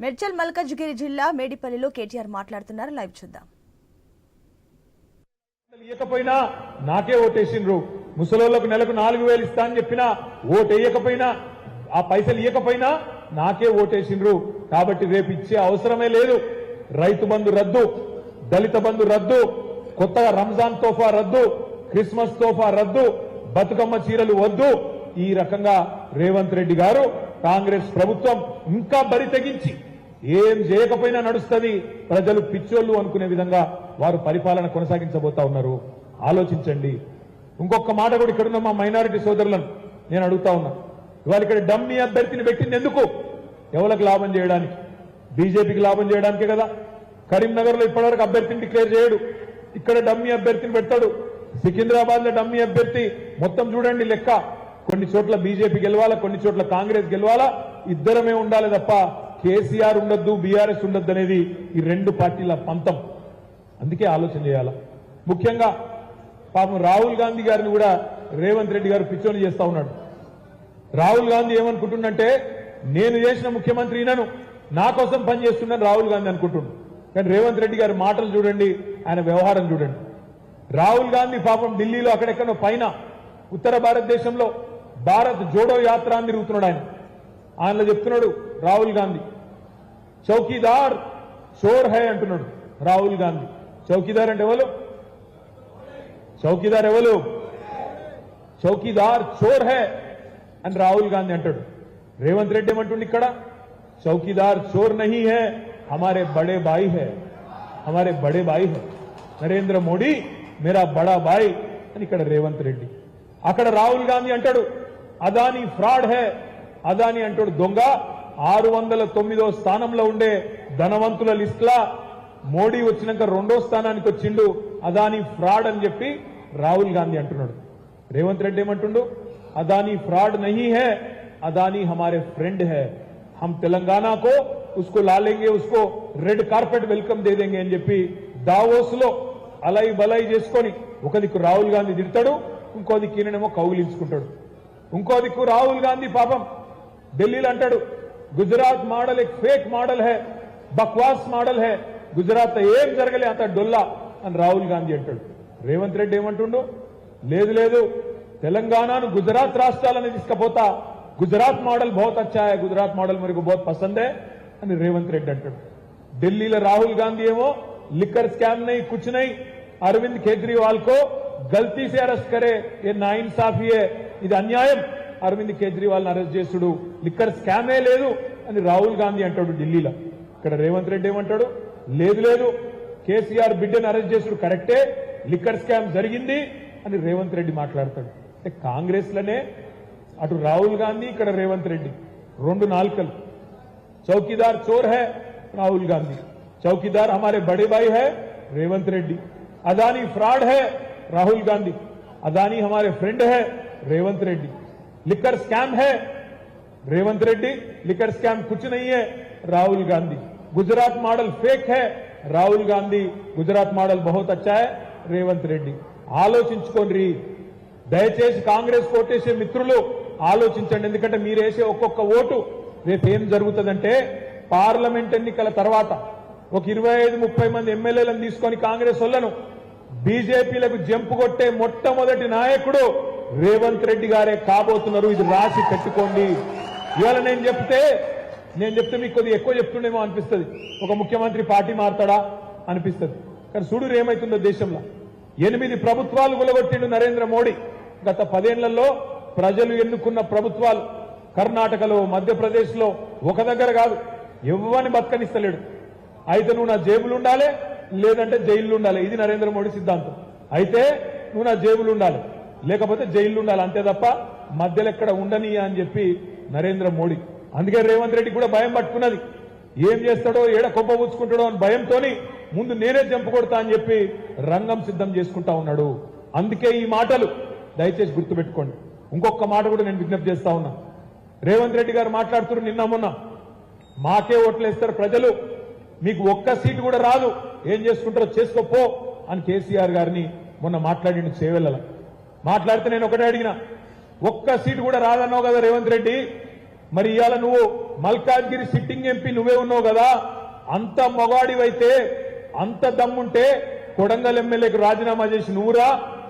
మెడ్చల్ మల్కజ్గిరి జిల్లా మేడిపల్లిలో కేటీఆర్ మాట్లాడుతున్నారు. లైవ్ చూద్దాం. ఇయ్యకపోయినా నాకే ఓటేసిండ్రు. ముసలోళ్ళకు నెలకు నాలుగు వేలు ఇస్తా అని చెప్పినా ఓటు వేయకపోయినా ఆ పైసలు ఇయ్యకపోయినా నాకే ఓటేసిండ్రు. కాబట్టి రేపు ఇచ్చే అవసరమే లేదు. రైతు బంధు రద్దు దళిత బంధు రద్దు కొత్తగా రంజాన్ తోఫా రద్దు క్రిస్మస్ తోఫా రద్దు బతుకమ్మ చీరలు వద్దు. ఈ రకంగా రేవంత్ రెడ్డి గారు కాంగ్రెస్ ప్రభుత్వం ఇంకా బరి తెగించి ఏం చేయకపోయినా నడుస్తుంది ప్రజలు పిచ్చోళ్ళు అనుకునే విధంగా వారు పరిపాలన కొనసాగించబోతా ఉన్నారు. ఆలోచించండి. ఇంకొక మాట కూడా ఇక్కడున్న మా మైనారిటీ సోదరులను నేను అడుగుతా ఉన్నా. ఇవాళ ఇక్కడ డమ్మీ అభ్యర్థిని పెట్టింది ఎందుకు? ఎవరికి లాభం చేయడానికి? బీజేపీకి లాభం చేయడానికే కదా. కరీంనగర్లో ఇప్పటివరకు అభ్యర్థిని డిక్లేర్ చేయడు. ఇక్కడ డమ్మీ అభ్యర్థిని పెడతాడు. సికింద్రాబాద్లో డమ్మీ అభ్యర్థి మొత్తం చూడండి లెక్క. కొన్ని చోట్ల బీజేపీ గెలవాలా కొన్ని చోట్ల కాంగ్రెస్ గెలవాలా? ఇద్దరమే ఉండాలి తప్ప కేసీఆర్ ఉండొద్దు బీఆర్ఎస్ ఉండొద్దు అనేది ఈ రెండు పార్టీల పంతం. అందుకే ఆలోచన చేయాలా? ముఖ్యంగా పాపం రాహుల్ గాంధీ గారిని కూడా రేవంత్ రెడ్డి గారు పిచ్చోని చేస్తా ఉన్నాడు. రాహుల్ గాంధీ ఏమనుకుంటుండంటే నేను చేసిన ముఖ్యమంత్రి ఈయనను నా కోసం పనిచేస్తున్నాను రాహుల్ గాంధీ అనుకుంటుండు. కానీ రేవంత్ రెడ్డి గారి మాటలు చూడండి ఆయన వ్యవహారం చూడండి. రాహుల్ గాంధీ పాపం ఢిల్లీలో అక్కడెక్కడో పైన ఉత్తర భారతదేశంలో భారత్ జోడో యాత్ర అని తిరుగుతున్నాడు ఆయన. ఆయనలో చెప్తున్నాడు రాహుల్ గాంధీ. చౌకీదార్ చోర్ హై అంటున్నాడు రాహుల్ గాంధీ. చౌకీదార్ అంటే ఎవరు? చౌకీదార్ ఎవరు? చౌకీదార్ చోర్ హై అని రాహుల్ గాంధీ అంటాడు. రేవంత్ రెడ్డి ఏమంటుండి ఇక్కడ? చౌకీదార్ చోర్ నహీ హే హమారే బడే బాయి హే. హమారే బడే బాయి హే. నరేంద్ర మోడీ మేరా బడా బాయ్ అని ఇక్కడ రేవంత్ రెడ్డి. అక్కడ రాహుల్ గాంధీ అంటాడు అదాని ఫ్రాడ్ హే. అదాని అంటాడు దొంగ. ఆరు వందల తొమ్మిదో స్థానంలో ఉండే ధనవంతుల లిస్ట్లా మోడీ వచ్చినాక రెండో స్థానానికి వచ్చిండు అదాని ఫ్రాడ్ అని చెప్పి రాహుల్ గాంధీ అంటున్నాడు. రేవంత్ రెడ్డి ఏమంటుండు? అదాని ఫ్రాడ్ నహీ హే అదాని హమారే ఫ్రెండ్ హే. హమ్ తెలంగాణకో ఉస్కో లాలేంగే ఉస్కో రెడ్ కార్పెట్ వెల్కమ్ దేదెంగే అని చెప్పి దావోస్లో అలై బలై చేసుకొని ఒక దిక్కు రాహుల్ గాంధీ తిడతాడు ఇంకో దిక్కు ఈయననేమో కౌగిలించుకుంటాడు. ఇంకో దిక్కు రాహుల్ గాంధీ పాపం ఢిల్లీలో అంటాడు గుజరాత్ మోడల్ ఎక్ ఫేక్ మోడల్ హే బక్వాస్ మోడల్ హే గుజరాత్ ఏం జరగలే అంత డొల్లా అని రాహుల్ గాంధీ అంటాడు రేవంత్ రెడ్డి ఏమంటుండు లేదు లేదు తెలంగాణను గుజరాత్ రాష్ట్రాలని తీసుకపోతా గుజరాత్ మోడల్ బహుత్ అచ్చా గుజరాత్ మోడల్ మరికి బహుత్ పసందే అని రేవంత్ రెడ్డి అంటాడు ఢిల్లీలో రాహుల్ గాంధీ ఏమో లిక్కర్ స్కామ్ నై కుచ్ నై అరవింద్ కేజ్రీవాల్ కో గల్తీ సే అరెస్ట్ కరే ఏ నా ఇన్సాఫీ ఇది అన్యాయం. అరవింద్ కేజ్రీవాల్ని అరెస్ట్ చేసుడు. లిక్కర్ స్కామే లేదు అని రాహుల్ గాంధీ అంటాడు ఢిల్లీలో. ఇక్కడ రేవంత్ రెడ్డి ఏమంటాడు? లేదు లేదు. కేసీఆర్ బిడ్డను అరెస్ట్ చేసుడు కరెక్టే. లిక్కర్ స్కామ్ జరిగింది అని రేవంత్ రెడ్డి మాట్లాడతాడు. అంటే కాంగ్రెస్లోనే అటు రాహుల్ గాంధీ ఇక్కడ రేవంత్ రెడ్డి. రెండు నాలుకలు. చౌకీదార్ చోర్ హై రాహుల్ గాంధీ. చౌకీదార్ హమారే బడే బాయ్ హై రేవంత్ రెడ్డి. అదానీ ఫ్రాడ్ హే రాహుల్ గాంధీ. అదానీ హమారే ఫ్రెండ్ హే रेवंत रेड्डी लिकर स्कैम है रेवंत रेड्डी लिकर स्कैम कुछ नहीं है राहुल गांधी गुजरात मॉडल फेक है రాహుల్ గాంధీ గుజరాత్ మోడల్ బహుత్ అచ్చా హై రేవంత్ రెడ్డి ఆలోచించుకోండి దయచేసి కాంగ్రెస్ కోటేసే మిత్రులు ఆలోచించండి ఎందుకంటే మీరు వేసే ఒక్కొక్క ఓటు రేపు ఏం జరుగుతుందంటే పార్లమెంట్ ఎన్నికల తర్వాత ఒక ఇరవై ఐదు ముప్పై మంది ఎమ్మెల్యేలను తీసుకొని కాంగ్రెస్ వాళ్ళను బీజేపీలకు జంపు కొట్టే మొట్టమొదటి నాయకుడు రేవంత్ రెడ్డి గారే కాబోతున్నారు. ఇది రాసి పెట్టుకోండి. ఇవాళ నేను చెప్తే నేను చెప్తే మీకు కొద్దిగా ఎక్కువ చెప్తుండేమో అనిపిస్తుంది. ఒక ముఖ్యమంత్రి పార్టీ మారుతాడా? అనిపిస్తుంది. కానీ చూడు ఏమైతుందో దేశంలో. ఎనిమిది ప్రభుత్వాలు గులగొట్టిండు నరేంద్ర మోడీ. గత పదేళ్ళలో ప్రజలు ఎన్నుకున్న ప్రభుత్వాలు కర్ణాటకలో మధ్యప్రదేశ్లో ఒక దగ్గర కాదు. ఎవ్వని బతకనిస్తలేడు. అయితే నువ్వు నా జేబులు ఉండాలి లేదంటే జైలు ఉండాలి. ఇది నరేంద్ర మోడీ సిద్ధాంతం. అయితే నువ్వు నా జేబులు ఉండాలి. లేకపోతే జైలు ఉండాలి అంతే తప్ప మధ్యలో ఎక్కడ ఉండని అని చెప్పి నరేంద్ర మోడీ. అందుకే రేవంత్ రెడ్డి కూడా భయం పట్టుకున్నది. ఏం చేస్తాడో ఏడ కొప్ప పుచ్చుకుంటాడో అని భయంతోని ముందు నేనే జంపు కొడతా అని చెప్పి రంగం సిద్ధం చేసుకుంటా ఉన్నాడు. అందుకే ఈ మాటలు. దయచేసి గుర్తుపెట్టుకోండి. ఇంకొక మాట కూడా నేను విజ్ఞప్తి చేస్తా ఉన్నా. రేవంత్ రెడ్డి గారు మాట్లాడుతున్నారు నిన్న మొన్న. మాకే ఓట్లేస్తారు ప్రజలు. మీకు ఒక్క సీటు కూడా రాదు. ఏం చేసుకుంటారో చేసుకోపో అని కేసీఆర్ గారిని మొన్న మాట్లాడిండు చేవెళ్ళల. మాట్లాడితే నేను ఒకటే అడిగిన. ఒక్క సీటు కూడా రాదన్నావు కదా రేవంత్ రెడ్డి. మరి ఇవాళ నువ్వు మల్కాజ్గిరి సిట్టింగ్ ఎంపీ నువ్వే ఉన్నావు కదా. అంత మొగాడివైతే అంత దమ్ముంటే కొడంగల్ ఎమ్మెల్యేకు రాజీనామా చేసి నువ్వురా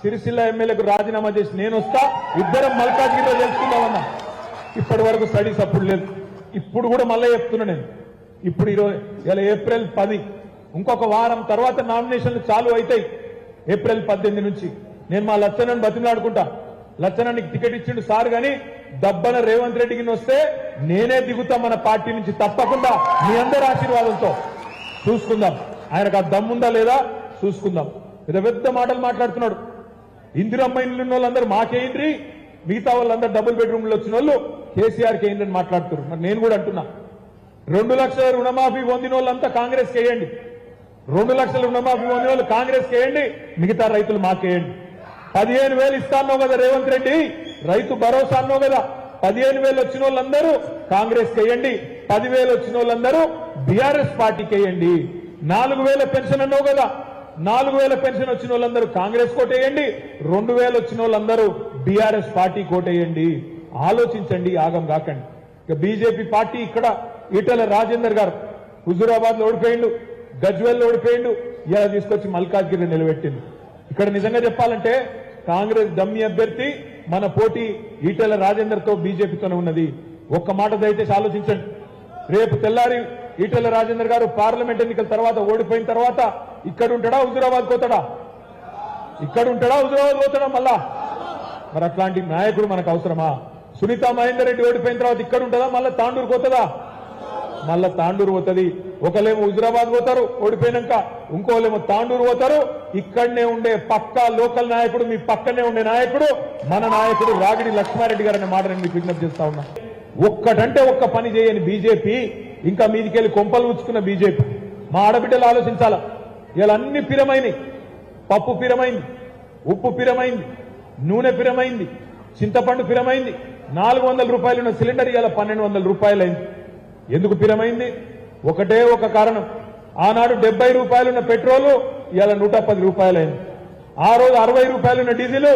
సిరిసిల్ల ఎమ్మెల్యేకు రాజీనామా చేసి నేను వస్తా ఇద్దరం మల్కాజ్గిరిలో తెలుసుకుందామన్నా ఇప్పటి వరకు స్టడీస్ అప్పుడు లేదు. ఇప్పుడు కూడా మళ్ళీ చెప్తున్నా నేను. ఇప్పుడు ఈరోజు ఇలా ఏప్రిల్ పది ఇంకొక వారం తర్వాత నామినేషన్లు చాలు అవుతాయి ఏప్రిల్ పద్దెనిమిది నుంచి. నేను మా లచ్చనని బతిమలాడుకుంటా. లచ్చనానికి టికెట్ ఇచ్చిండు సార్ గాని దబ్బన రేవంత్ రెడ్డికి వస్తే నేనే దిగుతా మన పార్టీ నుంచి తప్పకుండా మీ అందరి ఆశీర్వాదంతో. చూసుకుందాం. ఆయనకు ఆ దమ్ముందా లేదా చూసుకుందాం. పెద్ద పెద్ద మాటలు మాట్లాడుతున్నాడు. ఇందిరమ్మ ఇల్లు ఉన్న వాళ్ళందరూ మాకేంద్రి మిగతా వాళ్ళందరూ డబుల్ బెడ్రూమ్లు వచ్చిన వాళ్ళు కేసీఆర్కి అని మాట్లాడుతున్నారు. మరి నేను కూడా అంటున్నా. రెండు లక్షల రుణమాఫీ పొందిన వాళ్ళంతా కాంగ్రెస్ చేయండి రెండు లక్షల రుణమాఫీ పొందిన వాళ్ళు కాంగ్రెస్ చేయండి మిగతా రైతులు మాకేయండి పదిహేను వేలు ఇస్తానో కదా రేవంత్ రెడ్డి? రైతు భరోసా అన్నో కదా? పదిహేను వేలు వచ్చిన వాళ్ళందరూ కాంగ్రెస్ వేయండి. పదివేలు వచ్చిన వాళ్ళందరూ బీఆర్ఎస్ పార్టీకి వేయండి. నాలుగు వేల పెన్షన్ అన్నావు కదా? నాలుగు వేల పెన్షన్ వచ్చిన వాళ్ళందరూ కాంగ్రెస్ కోటేయండి రెండు వేలు వచ్చిన వాళ్ళందరూ బీఆర్ఎస్ పార్టీ కోటేయండి ఆలోచించండి ఆగం కాకండి. ఇక బీజేపీ పార్టీ ఇక్కడ ఈటల రాజేందర్ గారు హుజూరాబాద్లో ఓడిపోయిండు గజ్వెల్లో ఓడిపోయిండు ఇలా తీసుకొచ్చి మల్కాజ్గిరి నిలబెట్టింది ఇక్కడ నిజంగా చెప్పాలంటే కాంగ్రెస్ డమ్మి అభ్యర్థి మన పోటీ ఈటెల రాజేందర్తో బీజేపీతోనే ఉన్నది. ఒక్క మాట దయచేసి ఆలోచించండి. రేపు తెల్లారి ఈటెల రాజేందర్ గారు పార్లమెంట్ ఎన్నికల తర్వాత ఓడిపోయిన తర్వాత ఇక్కడ ఉంటాడా హుజూరాబాద్ పోతాడా? ఇక్కడ ఉంటాడా హుజూరాబాద్ పోతాడా మళ్ళా? మరి అట్లాంటి నాయకుడు మనకు అవసరమా? సునీత మహేందర్ రెడ్డి ఓడిపోయిన తర్వాత ఇక్కడ ఉంటుందా మళ్ళా తాండూరు పోతుందా? మళ్ళా తాండూరు పోతుంది. ఒకలేమో హుజరాబాద్ పోతారు ఓడిపోయినాక ఇంకోలేమో తాండూరు పోతారు. ఇక్కడనే ఉండే పక్కా లోకల్ నాయకుడు మీ పక్కనే ఉండే నాయకుడు మన నాయకుడు రాగిడి లక్ష్మారెడ్డి గారు అనే మాట నేను మీకు విజ్ఞప్తి చేస్తా ఉన్నా. ఒక్కటంటే ఒక్క పని చేయని బీజేపీ ఇంకా మీదికెళ్ళి కొంపలు ఉంచుకున్న బీజేపీ. మా ఆడబిడ్డలు ఆలోచించాలా? ఇలా అన్ని పిరమైనవి పప్పు పిరమైంది ఉప్పు పిరమైంది నూనె పిరమైంది చింతపండు పిరమైంది. నాలుగు వందల రూపాయలు ఉన్న సిలిండర్ ఇవాళ పన్నెండు వందల రూపాయలైంది. ఎందుకు పిరమైంది? ఒకటే ఒక కారణం. ఆనాడు డెబ్బై రూపాయలున్న పెట్రోలు ఇవాళ నూట పది రూపాయలైంది. ఆ రోజు అరవై రూపాయలున్న డీజిల్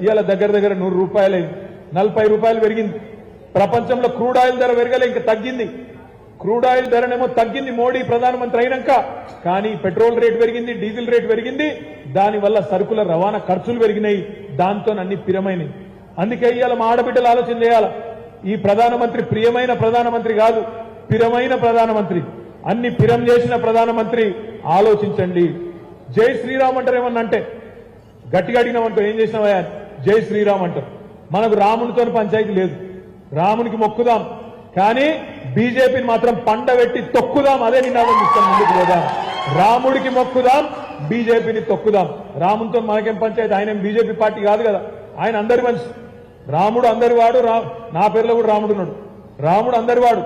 ఇవాళ దగ్గర దగ్గర నూరు రూపాయలైంది. నలభై రూపాయలు పెరిగింది. ప్రపంచంలో క్రూడ్ ఆయిల్ ధర పెరగలే ఇంకా తగ్గింది. క్రూడ్ ఆయిల్ ధరనేమో తగ్గింది మోడీ ప్రధానమంత్రి అయినాక. కానీ పెట్రోల్ రేట్ పెరిగింది డీజిల్ రేట్ పెరిగింది. దానివల్ల సరుకుల రవాణా ఖర్చులు పెరిగినాయి. దాంతో అన్ని పిరమైనవి అందుకే ఇవాళ మా ఆడబిడ్డలు ఆలోచన చేయాల. ఈ ప్రధానమంత్రి ప్రియమైన ప్రధానమంత్రి కాదు పిరమైన ప్రధానమంత్రి. అన్ని పిరం చేసిన ప్రధానమంత్రి ఆలోచించండి. జై శ్రీరామ్ అంటారు ఏమన్నా అంటే గట్టిగా ఏం చేసినావా జై శ్రీరామ్ అంటారు. మనకు రామునితో పంచాయతీ లేదు. రామునికి మొక్కుదాం. కానీ బీజేపీని మాత్రం పండబెట్టి తొక్కుదాం. అదే నినాదం ఇస్తాం ముందుకు పోదాం. రాముడికి మొక్కుదాం బీజేపీని తొక్కుదాం. రామునితో మనకేం పంచాయతీ? ఆయన బీజేపీ పార్టీ కాదు కదా. ఆయన అందరి మనిషి. రాముడు అందరి వాడు రా నా పేరులో కూడా రాముడు ఉన్నాడు. రాముడు అందరి వాడు.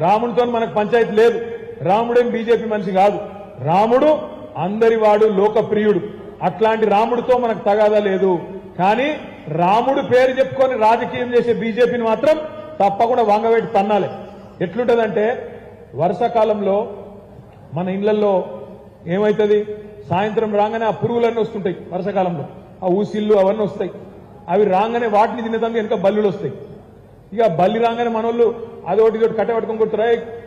రాముడితో మనకు పంచాయతీ లేదు. రాముడేం బీజేపీ మనిషి కాదు. రాముడు అందరి వాడు లోకప్రియుడు. అట్లాంటి రాముడితో మనకు తగాదా లేదు. కానీ రాముడు పేరు చెప్పుకొని రాజకీయం చేసే బీజేపీని మాత్రం తప్పకుండా వంగవేటి తన్నాలి. ఎట్లుంటదంటే వర్షాకాలంలో మన ఇళ్ళలో ఏమవుతుంది సాయంత్రం రాగానే ఆ పురుగులన్నీ వస్తుంటాయి వర్షాకాలంలో ఆ ఊసిళ్ళు అవన్నీ వస్తాయి. అవి రాగానే వాటిని తినేదానికి వెనుక బల్లులు వస్తాయి. ఇక బల్లి రాగానే మనోళ్ళు అదొకటి ఇదొకటి కట్ట పట్టుకొని కొడుతారు?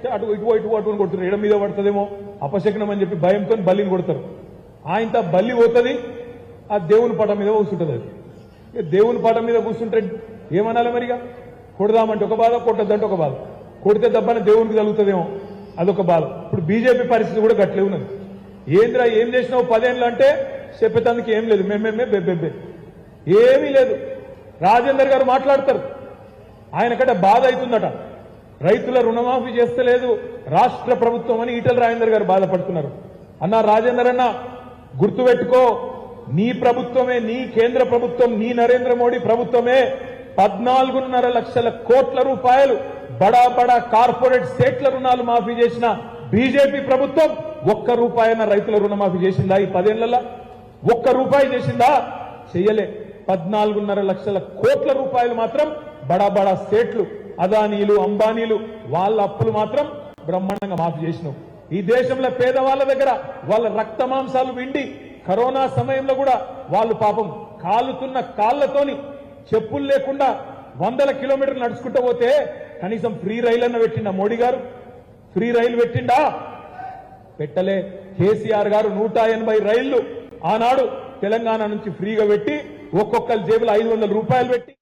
అటు ఇటు ఇటు పట్టుకొని కొడుతారు. ఎడ మీద పడుతుందేమో? అపశకనం అని చెప్పి భయంతో బల్లిని కొడతారు. ఆయనతో బల్లి పోతుంది ఆ దేవుని పటం మీద కూర్చుంటుంది అది. దేవుని పటం మీద కూర్చుంటే ఏమనాలి మరిగా? కొడదామంటే ఒక బాధ కొట్టద్దంటే ఒక బాధ. కొడితే దెబ్బన దేవునికి తగులుతుందేమో? అదొక బాధ. ఇప్పుడు బీజేపీ పరిస్థితి కూడా గట్లే ఉన్నది. ఏంద్రా ఏం చేసినావు? పదేళ్ళు అంటే చెప్పేందుకు ఏం లేదు. మేమేమే బెబ్బెబ్బే ఏమీ లేదు. రాజేందర్ గారు మాట్లాడతారు. ఆయనకట బాధ అవుతుందట. రైతుల రుణమాఫీ చేస్తలేదు. రాష్ట్ర ప్రభుత్వం అని ఈటల రాజేందర్ గారు బాధపడుతున్నారు. అన్న రాజేందర్ అన్న గుర్తుపెట్టుకో నీ ప్రభుత్వమే నీ కేంద్ర ప్రభుత్వం నీ నరేంద్ర మోడీ ప్రభుత్వమే పద్నాలుగున్నర లక్షల కోట్ల రూపాయలు బడా బడా కార్పొరేట్ స్టేట్ల రుణాలు మాఫీ చేసిన బీజేపీ ప్రభుత్వం ఒక్క రూపాయన రైతుల రుణమాఫీ చేసిందా ఈ పదేళ్ళలో ఒక్క రూపాయి చేసిందా? చెయ్యలే. పద్నాలుగున్నర లక్షల కోట్ల రూపాయలు మాత్రం బడా బడా స్టేట్లు అదానీలు అంబానీలు వాళ్ళ అప్పులు మాత్రం బ్రహ్మాండంగా మాఫీ చేసినాం. ఈ దేశంలో పేదవాళ్ళ దగ్గర వాళ్ళ రక్త మాంసాలు విండి కరోనా సమయంలో కూడా వాళ్ళు పాపం కాలుతున్న కాళ్ళతోని చెప్పులు లేకుండా వందల కిలోమీటర్లు నడుచుకుంటూ పోతే కనీసం ఫ్రీ రైలు అన్న పెట్టిండా మోడీ గారు? ఫ్రీ రైలు పెట్టిండా? పెట్టలే. కేసీఆర్ గారు నూట ఎనభై రైళ్ళు ఆనాడు తెలంగాణ నుంచి ఫ్రీగా పెట్టి ఒక్కొక్కరి జేబులో ఐదు వందల రూపాయలు పెట్టి